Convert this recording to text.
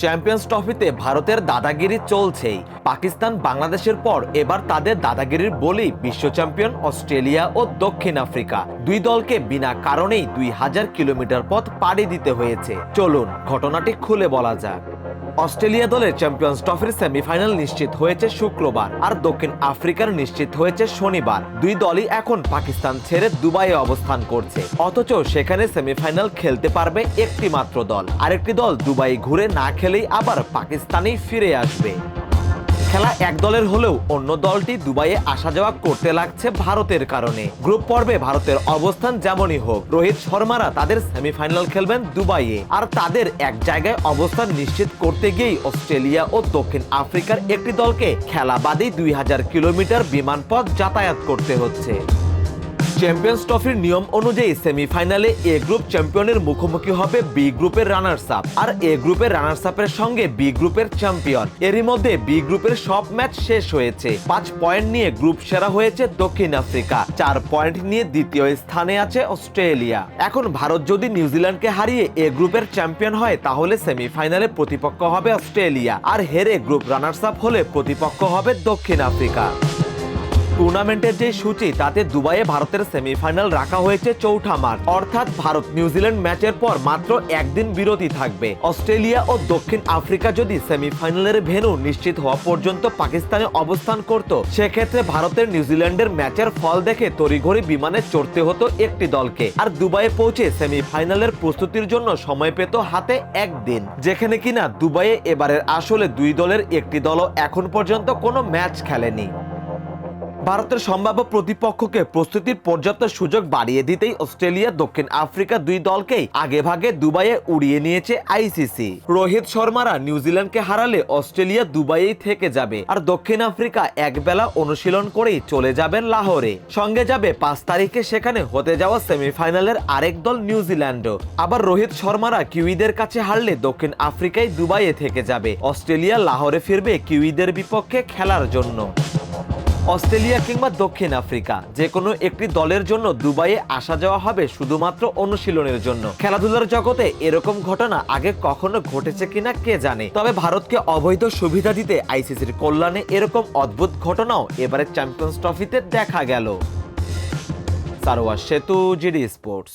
Champions ট্রফিতে ভারতের দাদাগিরি চলছেই। পাকিস্তান বাংলাদেশের পর এবার তাদের দাদাগিরির বলেই বিশ্ব চ্যাম্পিয়ন অস্ট্রেলিয়া ও দক্ষিণ আফ্রিকা। দুই দলকে বিনা কারণেই দুই হাজার কিলোমিটার পথ পাড়ি দিতে হয়েছে। চলুন, ঘটনাটি খুলে বলা যাক। অস্ট্রেলিয়া দলের চ্যাম্পিয়ন্স ট্রফির সেমিফাইনাল নিশ্চিত হয়েছে শুক্রবার, আর দক্ষিণ আফ্রিকার নিশ্চিত হয়েছে শনিবার। দুই দলই এখন পাকিস্তান ছেড়ে দুবাইয়ে অবস্থান করছে। অথচ সেখানে সেমিফাইনাল খেলতে পারবে একটি মাত্র দল। আরেকটি দল দুবাই ঘুরে না খেলেই আবার পাকিস্তানেই ফিরে আসবে। খেলা এক দলের হলেও অন্য দলটি দুবাইয়ে আসা যাওয়া করতে লাগছে ভারতের কারণে। গ্রুপ পর্বে ভারতের অবস্থান যেমনই হোক, রোহিত শর্মারা তাদের সেমিফাইনাল খেলবেন দুবাইয়ে। আর তাদের এক জায়গায় অবস্থান নিশ্চিত করতে গিয়েই অস্ট্রেলিয়া ও দক্ষিণ আফ্রিকার একটি দলকে খেলা বাদেই দুই হাজার কিলোমিটার বিমানপথ যাতায়াত করতে হচ্ছে। চ্যাম্পিয়ন্স ট্রফির নিয়ম অনুযায়ী সেমিফাইনালে এ গ্রুপ চ্যাম্পিয়নের মুখোমুখি হবে বি গ্রুপের রানার্স আপ আর এ গ্রুপের রানার্স আপের সঙ্গে বি গ্রুপের চ্যাম্পিয়ন এরই মধ্যে বি গ্রুপের সব ম্যাচ শেষ হয়েছে। পাঁচ পয়েন্ট নিয়ে গ্রুপ সেরা হয়েছে দক্ষিণ আফ্রিকা, চার পয়েন্ট নিয়ে দ্বিতীয় স্থানে আছে অস্ট্রেলিয়া। এখন ভারত যদি নিউজিল্যান্ডকে হারিয়ে এ গ্রুপের চ্যাম্পিয়ন হয়, তাহলে সেমিফাইনালে প্রতিপক্ষ হবে অস্ট্রেলিয়া আর হেরে গ্রুপ রানার্স আপ হলে প্রতিপক্ষ হবে দক্ষিণ আফ্রিকা। টুর্নামেন্টের যে সূচি, তাতে দুবাইয়ে ভারতের সেমিফাইনাল রাখা হয়েছে চৌঠা মার্চ অর্থাৎ ভারত নিউজিল্যান্ড ম্যাচের পর মাত্র একদিন বিরতি থাকবে। অস্ট্রেলিয়া ও দক্ষিণ আফ্রিকা যদি সেমিফাইনালের ভেন্যু নিশ্চিত হওয়া পর্যন্ত পাকিস্তানে অবস্থান করত, সেক্ষেত্রে ভারতের নিউজিল্যান্ডের ম্যাচের ফল দেখে তড়িঘড়ি বিমানে চড়তে হতো একটি দলকে। আর দুবাইয়ে পৌঁছে সেমিফাইনালের প্রস্তুতির জন্য সময় পেত হাতে একদিন। যেখানে কিনা দুবাইয়ে এবারের আসলে দুই দলের একটি দলও এখন পর্যন্ত কোনো ম্যাচ খেলেনি। ভারতের সম্ভাব্য প্রতিপক্ষকে প্রস্তুতির পর্যাপ্ত সুযোগ বাড়িয়ে দিতেই অস্ট্রেলিয়া, দক্ষিণ আফ্রিকা দুই দলকেই আগে ভাগে দুবাইয়ে উড়িয়ে নিয়েছে আইসিসি। রোহিত শর্মারা নিউজিল্যান্ডকে হারালে অস্ট্রেলিয়া দুবাইয়েই থেকে যাবে আর দক্ষিণ আফ্রিকা একবেলা অনুশীলন করেই চলে যাবেন লাহোরে। সঙ্গে যাবে পাঁচ তারিখে সেখানে হতে যাওয়া সেমিফাইনালের আরেক দল নিউজিল্যান্ডও। আবার রোহিত শর্মারা কিউইদের কাছে হারলে দক্ষিণ আফ্রিকায় দুবাইয়ে থেকে যাবে। অস্ট্রেলিয়া লাহোরে ফিরবে কিউইদের বিপক্ষে খেলার জন্য। অস্ট্রেলিয়া কিংবা দক্ষিণ আফ্রিকা যে কোনো একটি দলের জন্য দুবাইয়ে আসা যাওয়া হবে শুধুমাত্র অনুশীলনের জন্য। খেলাধুলার জগতে এরকম ঘটনা আগে কখনো ঘটেছে কিনা কে জানে? তবে ভারতকে অবৈধ সুবিধা দিতে আইসিসির কল্যাণে এরকম অদ্ভুত ঘটনাও এবারে চ্যাম্পিয়ন্স ট্রফিতে দেখা গেল। সারোয়ার সেতু, জিডি স্পোর্টস।